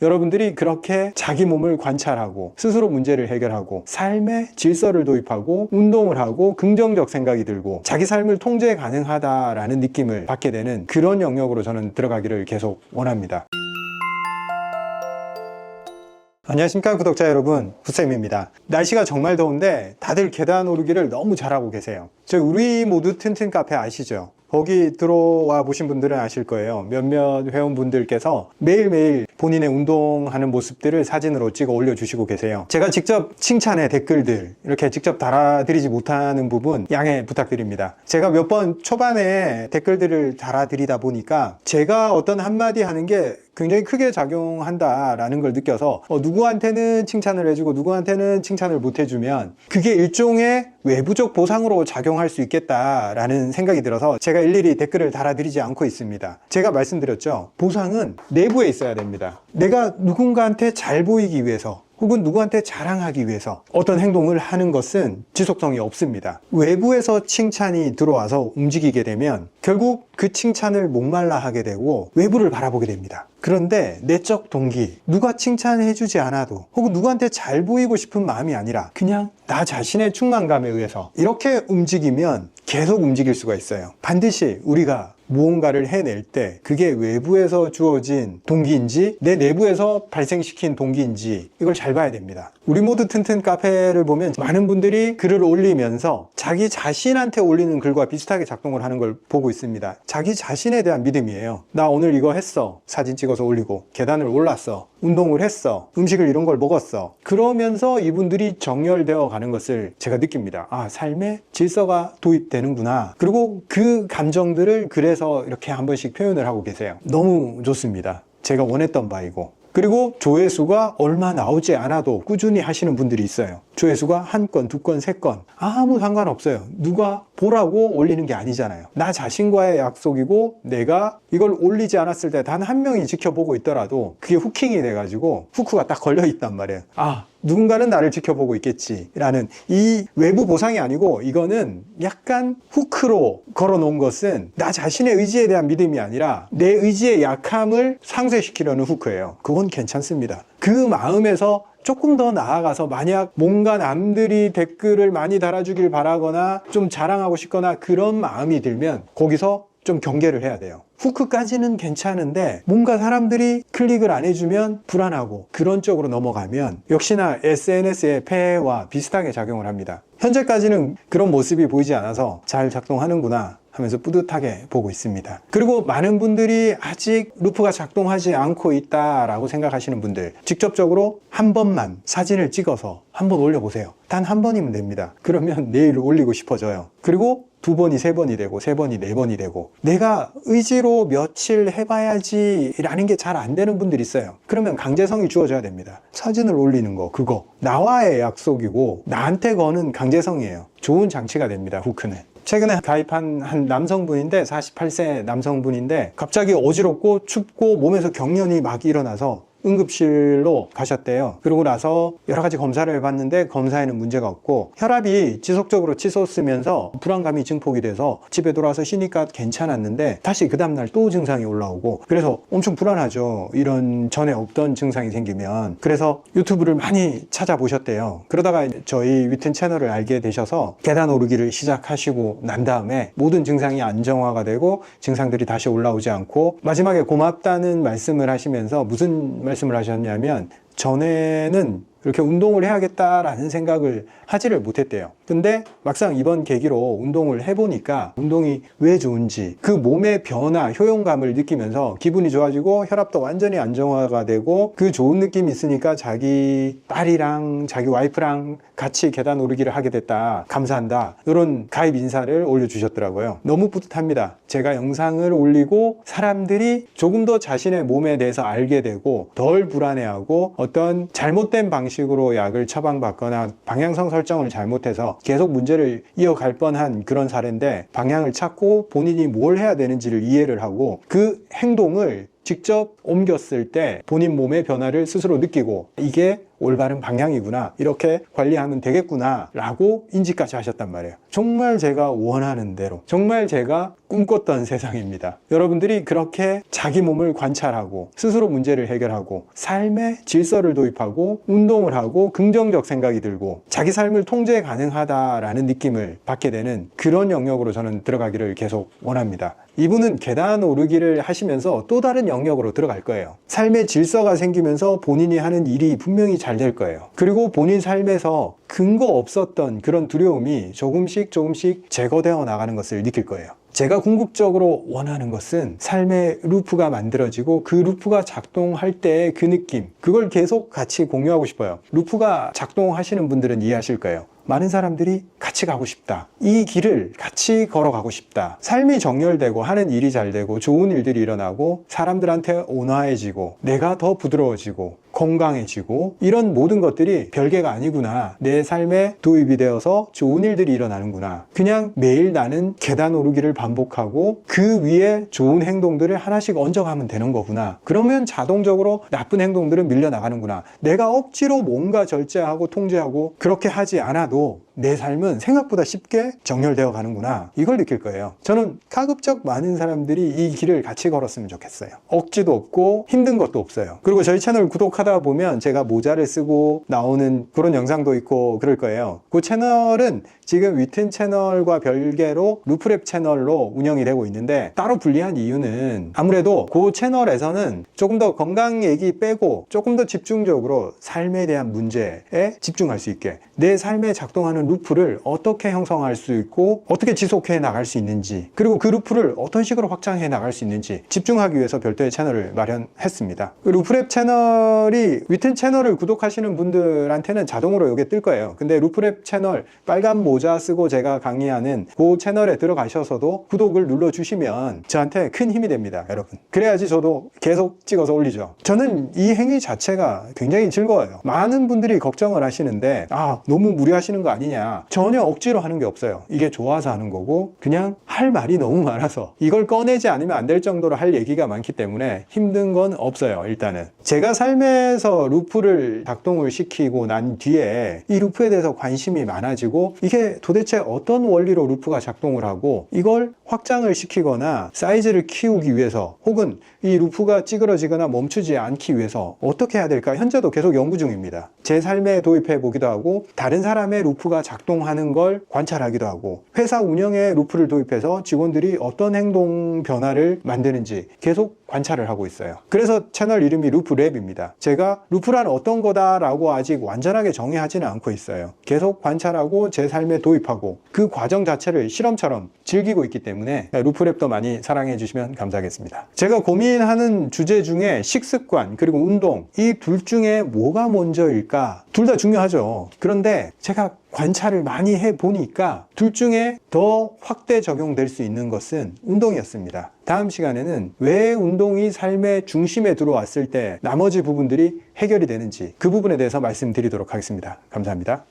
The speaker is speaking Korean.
여러분들이 그렇게 자기 몸을 관찰하고 스스로 문제를 해결하고 삶의 질서를 도입하고 운동을 하고 긍정적 생각이 들고 자기 삶을 통제 가능하다라는 느낌을 받게 되는 그런 영역으로 저는 들어가기를 계속 원합니다. 안녕하십니까 구독자 여러분 후쌤입니다 날씨가 정말 더운데 다들 계단 오르기를 너무 잘하고 계세요 저 우리 모두 튼튼 카페 아시죠? 거기 들어와 보신 분들은 아실 거예요 몇몇 회원분들께서 매일매일 본인의 운동하는 모습들을 사진으로 찍어 올려주시고 계세요. 제가 직접 칭찬의 댓글들 이렇게 직접 달아드리지 못하는 부분 양해 부탁드립니다. 제가 몇 번 초반에 댓글들을 달아드리다 보니까 제가 어떤 한마디 하는 게 굉장히 크게 작용한다라는 걸 느껴서 어, 누구한테는 칭찬을 해주고 누구한테는 칭찬을 못 해주면 그게 일종의 외부적 보상으로 작용할 수 있겠다라는 생각이 들어서 제가 일일이 댓글을 달아드리지 않고 있습니다. 제가 말씀드렸죠. 보상은 내부에 있어야 됩니다. 내가 누군가한테 잘 보이기 위해서 혹은 누구한테 자랑하기 위해서 어떤 행동을 하는 것은 지속성이 없습니다. 외부에서 칭찬이 들어와서 움직이게 되면 결국 그 칭찬을 목말라 하게 되고 외부를 바라보게 됩니다. 그런데 내적 동기, 누가 칭찬해주지 않아도 혹은 누구한테 잘 보이고 싶은 마음이 아니라 그냥 나 자신의 충만감에 의해서 이렇게 움직이면 계속 움직일 수가 있어요. 반드시 우리가 무언가를 해낼 때 그게 외부에서 주어진 동기인지 내 내부에서 발생시킨 동기인지 이걸 잘 봐야 됩니다. 우리 모두 튼튼 카페를 보면 많은 분들이 글을 올리면서 자기 자신한테 올리는 글과 비슷하게 작동을 하는 걸 보고 있습니다. 자기 자신에 대한 믿음이에요. 나 오늘 이거 했어. 사진 찍어서 올리고 계단을 올랐어. 운동을 했어. 음식을 이런 걸 먹었어. 그러면서 이분들이 정렬되어 가는 것을 제가 느낍니다. 아, 삶에 질서가 도입되는구나. 그리고 그 감정들을 그래서 이렇게 한 번씩 표현을 하고 계세요. 너무 좋습니다. 제가 원했던 바이고. 그리고 조회수가 얼마 나오지 않아도 꾸준히 하시는 분들이 있어요. 조회수가 한 건, 두 건, 세 건. 아무 상관없어요. 누가 보라고 올리는 게 아니잖아요. 나 자신과의 약속이고 내가 이걸 올리지 않았을 때 단 한 명이 지켜보고 있더라도 그게 후킹이 돼가지고 후크가 딱 걸려 있단 말이에요. 아, 누군가는 나를 지켜보고 있겠지라는 이 외부 보상이 아니고 이거는 약간 후크로 걸어 놓은 것은 나 자신의 의지에 대한 믿음이 아니라 내 의지의 약함을 상쇄시키려는 후크예요. 그건 괜찮습니다. 그 마음에서 조금 더 나아가서 만약 뭔가 남들이 댓글을 많이 달아주길 바라거나 좀 자랑하고 싶거나 그런 마음이 들면 거기서 좀 경계를 해야 돼요. 후크까지는 괜찮은데 뭔가 사람들이 클릭을 안 해주면 불안하고 그런 쪽으로 넘어가면 역시나 SNS의 폐해와 비슷하게 작용을 합니다. 현재까지는 그런 모습이 보이지 않아서 잘 작동하는구나 하면서 뿌듯하게 보고 있습니다. 그리고 많은 분들이 아직 루프가 작동하지 않고 있다라고 생각하시는 분들 직접적으로 한 번만 사진을 찍어서 한 번 올려보세요. 단 한 번이면 됩니다. 그러면 내일 올리고 싶어져요. 그리고 두 번이 세 번이 되고 세 번이 네 번이 되고. 내가 의지로 며칠 해봐야지 라는 게 잘 안 되는 분들이 있어요. 그러면 강제성이 주어져야 됩니다. 사진을 올리는 거 그거. 나와의 약속이고 나한테 거는 강제성이에요. 좋은 장치가 됩니다 후크는. 최근에 가입한 한 남성분인데 48세 남성분인데 갑자기 어지럽고 춥고 몸에서 경련이 막 일어나서 응급실로 가셨대요. 그러고 나서 여러 가지 검사를 해봤는데 검사에는 문제가 없고 혈압이 지속적으로 치솟으면서 불안감이 증폭이 돼서 집에 돌아와서 쉬니까 괜찮았는데 다시 그 다음날 또 증상이 올라오고 그래서 엄청 불안하죠. 이런 전에 없던 증상이 생기면 그래서 유튜브를 많이 찾아보셨대요. 그러다가 저희 위튼 채널을 알게 되셔서 계단 오르기를 시작하시고 난 다음에 모든 증상이 안정화가 되고 증상들이 다시 올라오지 않고 마지막에 고맙다는 말씀을 하시면서 무슨 말씀을 하셨냐면 전에는 이렇게 운동을 해야겠다라는 생각을 하지를 못했대요. 근데 막상 이번 계기로 운동을 해보니까 운동이 왜 좋은지 그 몸의 변화, 효용감을 느끼면서 기분이 좋아지고 혈압도 완전히 안정화가 되고 그 좋은 느낌이 있으니까 자기 딸이랑 자기 와이프랑 같이 계단 오르기를 하게 됐다. 감사한다. 이런 가입 인사를 올려주셨더라고요. 너무 뿌듯합니다. 제가 영상을 올리고 사람들이 조금 더 자신의 몸에 대해서 알게 되고 덜 불안해하고 어떤 잘못된 방식 으로 약을 처방받거나 방향성 설정을 잘못해서 계속 문제를 이어갈 뻔한 그런 사례인데 방향을 찾고 본인이 뭘 해야 되는지를 이해를 하고 그 행동을 직접 옮겼을 때 본인 몸의 변화를 스스로 느끼고 이게 올바른 방향이구나 이렇게 관리하면 되겠구나 라고 인지까지 하셨단 말이에요. 정말 제가 원하는 대로 정말 제가 꿈꿨던 세상입니다. 여러분들이 그렇게 자기 몸을 관찰하고 스스로 문제를 해결하고 삶의 질서를 도입하고 운동을 하고 긍정적 생각이 들고 자기 삶을 통제 가능하다라는 느낌을 받게 되는 그런 영역으로 저는 들어가기를 계속 원합니다. 이분은 계단 오르기를 하시면서 또 다른 영역으로 들어갈 거예요. 삶의 질서가 생기면서 본인이 하는 일이 분명히 잘될 거예요. 그리고 본인 삶에서 근거 없었던 그런 두려움이 조금씩 조금씩 제거되어 나가는 것을 느낄 거예요. 제가 궁극적으로 원하는 것은 삶의 루프가 만들어지고 그 루프가 작동할 때의 그 느낌, 그걸 계속 같이 공유하고 싶어요. 루프가 작동하시는 분들은 이해하실 거예요. 많은 사람들이 같이 가고 싶다. 이 길을 같이 걸어가고 싶다. 삶이 정렬되고 하는 일이 잘 되고 좋은 일들이 일어나고 사람들한테 온화해지고 내가 더 부드러워지고 건강해지고 이런 모든 것들이 별개가 아니구나. 내 삶에 도입이 되어서 좋은 일들이 일어나는구나. 그냥 매일 나는 계단 오르기를 반복하고 그 위에 좋은 행동들을 하나씩 얹어가면 되는 거구나. 그러면 자동적으로 나쁜 행동들은 밀려나가는구나. 내가 억지로 뭔가 절제하고 통제하고 그렇게 하지 않아도 내 삶은 생각보다 쉽게 정렬되어 가는구나. 이걸 느낄 거예요. 저는 가급적 많은 사람들이 이 길을 같이 걸었으면 좋겠어요. 억지도 없고 힘든 것도 없어요. 그리고 저희 채널 구독하다 보면 제가 모자를 쓰고 나오는 그런 영상도 있고 그럴 거예요. 그 채널은 지금 위튼 채널과 별개로 루프랩 채널로 운영이 되고 있는데 따로 분리한 이유는 아무래도 그 채널에서는 조금 더 건강 얘기 빼고 조금 더 집중적으로 삶에 대한 문제에 집중할 수 있게 내 삶에 작동하는 루프를 어떻게 형성할 수 있고 어떻게 지속해 나갈 수 있는지 그리고 그 루프를 어떤 식으로 확장해 나갈 수 있는지 집중하기 위해서 별도의 채널을 마련했습니다. 그 루프랩 채널이 위튼 채널을 구독하시는 분들한테는 자동으로 이게 뜰 거예요. 근데 루프랩 채널 빨간 모자 쓰고 제가 강의하는 그 채널에 들어가셔서도 구독을 눌러주시면 저한테 큰 힘이 됩니다, 여러분. 그래야지 저도 계속 찍어서 올리죠. 저는 이 행위 자체가 굉장히 즐거워요. 많은 분들이 걱정을 하시는데 아 너무 무리하시는 거 아니냐? 전혀 억지로 하는 게 없어요. 이게 좋아서 하는 거고 그냥 할 말이 너무 많아서 이걸 꺼내지 않으면 안 될 정도로 할 얘기가 많기 때문에 힘든 건 없어요. 일단은 제가 삶에서 루프를 작동을 시키고 난 뒤에 이 루프에 대해서 관심이 많아지고 이게 도대체 어떤 원리로 루프가 작동을 하고 이걸 확장을 시키거나 사이즈를 키우기 위해서 혹은 이 루프가 찌그러지거나 멈추지 않기 위해서 어떻게 해야 될까 현재도 계속 연구 중입니다. 제 삶에 도입해 보기도 하고 다른 사람의 루프가 작동하는 걸 관찰하기도 하고 회사 운영에 루프를 도입해서 직원들이 어떤 행동 변화를 만드는지 계속 관찰을 하고 있어요. 그래서 채널 이름이 루프랩입니다. 제가 루프란 어떤 거다 라고 아직 완전하게 정의하지는 않고 있어요. 계속 관찰하고 제 삶에 도입하고 그 과정 자체를 실험처럼 즐기고 있기 때문에 루프랩도 많이 사랑해 주시면 감사하겠습니다. 제가 고민하는 주제 중에 식습관 그리고 운동 이 둘 중에 뭐가 먼저일까? 둘 다 중요하죠. 그런데 제가 관찰을 많이 해 보니까 둘 중에 더 확대 적용될 수 있는 것은 운동이었습니다. 다음 시간에는 왜 운동이 삶의 중심에 들어왔을 때 나머지 부분들이 해결이 되는지 그 부분에 대해서 말씀드리도록 하겠습니다. 감사합니다.